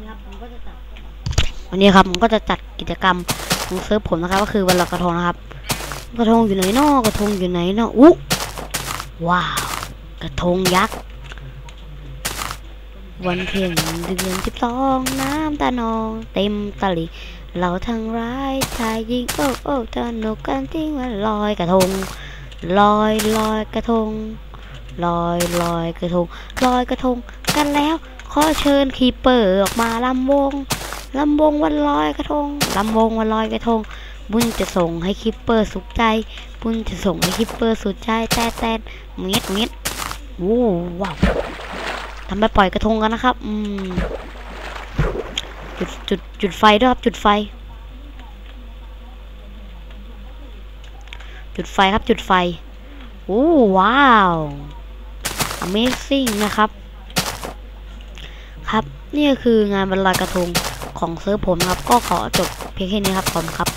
นี่ครับผมก็จะจัดวันนี้ครับผมก็จะจัดกิจกรรมของเซิร์ฟผมนะครับ ก็คือวันลอยกระทงนะครับ กระทงอยู่ไหนนอกระทงอยู่ไหนนออุ๊ว้าว กระทงยักษ์วันเพ็ญเดือนสิบสองน้ำตานอง เต็มตลิ่งเราทั้งร้ายชายหญิงโอ้โอ้สนุกกันจริงวันลอยกระทงลอยลอยกระทงลอยลอยกระทงลอยกระทงกันแล้ว ขอเชิญคีเปอร์ออกมาลำวงลำวงวันลอยกระทงลำวงวันลอยกระทง บุญจะส่งให้คิปเปอร์สุขใจ บุญจะส่งให้คิปเปอร์สุดใจแต่แต่เม็ดเม็ดโอ้ว้าวทำไปปล่อยกระทงกันนะครับ อืมจุดจุดจุดไฟด้วยครับจุดไฟ จุดไฟครับจุดไฟโอ้ว้าว Amazing นะครับ ครับ นี่ก็คืองานบรรลอยกระทงของเซิร์ฟผมครับ ก็ขอจบเพียงแค่นี้ครับขอบคุณครับ